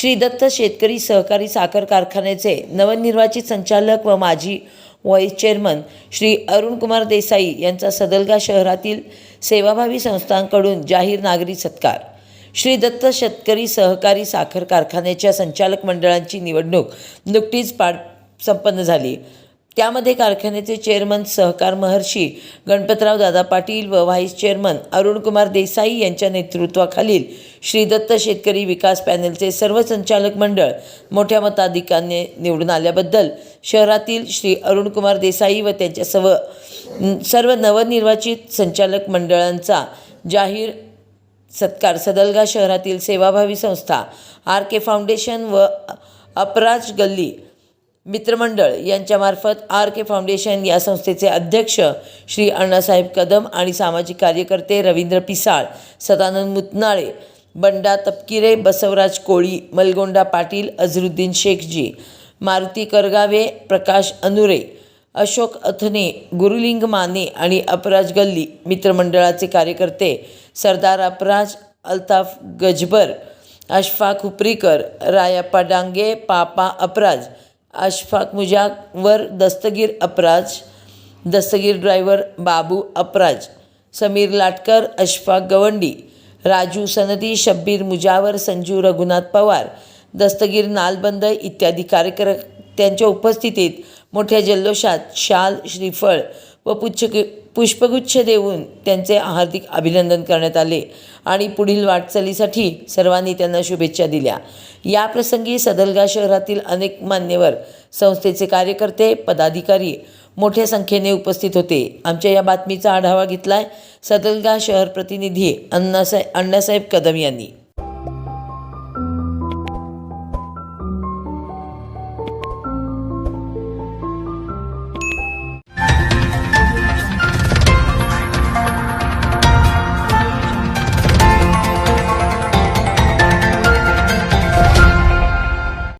श्री दत्त शेतकरी सहकारी साखर कारखान्याचे नवनिर्वाचित संचालक व माजी व्हाईस चेअरमन श्री अरुणकुमार देसाई यांचा सदलगा शहरातील सेवाभावी संस्थांकडून जाहीर नागरी सत्कार. श्री दत्त शेतकरी सहकारी साखर कारखान्याच्या संचालक मंडळांची निवडणूक नुकतीच पार संपन्न झाली. त्यामध्ये कारखान्याचे चेअरमन सहकार महर्षी गणपतराव दादा पाटील व व्हाईस चेअरमन अरुणकुमार देसाई यांच्या नेतृत्वाखालील श्री दत्त शेतकरी विकास पॅनलचे सर्व संचालक मंडळ मोठ्या मताधिकाने निवडून आल्याबद्दल शहरातील श्री अरुणकुमार देसाई व त्यांच्या सर्व सर्व नवनिर्वाचित संचालक मंडळांचा जाहीर सत्कार सदलगा शहरातील सेवाभावी संस्था आर के फाउंडेशन व अपराज गल्ली मित्रमंडळ यांच्यामार्फत आर के फाउंडेशन या संस्थेचे अध्यक्ष श्री अण्णासाहेब कदम आणि सामाजिक कार्यकर्ते रवींद्र पिसाळ सदानंद मुतनाळे बंडा तपकिरे बसवराज कोळी मलगोंडा पाटील अझरुद्दीन शेखजी मारुती करगावे प्रकाश अनुरे अशोक अथने गुरुलिंग माने आणि अपराज गल्ली मित्रमंडळाचे कार्यकर्ते सरदार अपराज अल्ताफ गजबर अशफाक हुपरीकर रायाप्पा डांगे पापा अपराज अशफाक मुजावर दस्तगीर अपराज दस्तगीर ड्रायव्हर बाबू अपराज समीर लाटकर अशफाक गवंडी राजू सनदी शब्बीर मुजावर संजू रघुनाथ पवार दस्तगीर नालबंद इत्यादी कार्यकर्त्यांच्या उपस्थितीत मोठ्या जल्लोषात शाल श्रीफळ व पुच्छ पुष्पगुच्छ देऊन त्यांचे हार्दिक अभिनंदन करण्यात आले. आणि पुढील वाटचालीसाठी सर्वांनी त्यांना शुभेच्छा दिल्या. या प्रसंगी सदलगा शहरातील अनेक मान्यवर संस्थेचे कार्यकर्ते पदाधिकारी मोठ्या संख्येने उपस्थित होते. आमच्या या बातमीचा आढावा घेतलाय सदलगा शहर प्रतिनिधी अण्णासाहेब अण्णासाहेब कदम यांनी.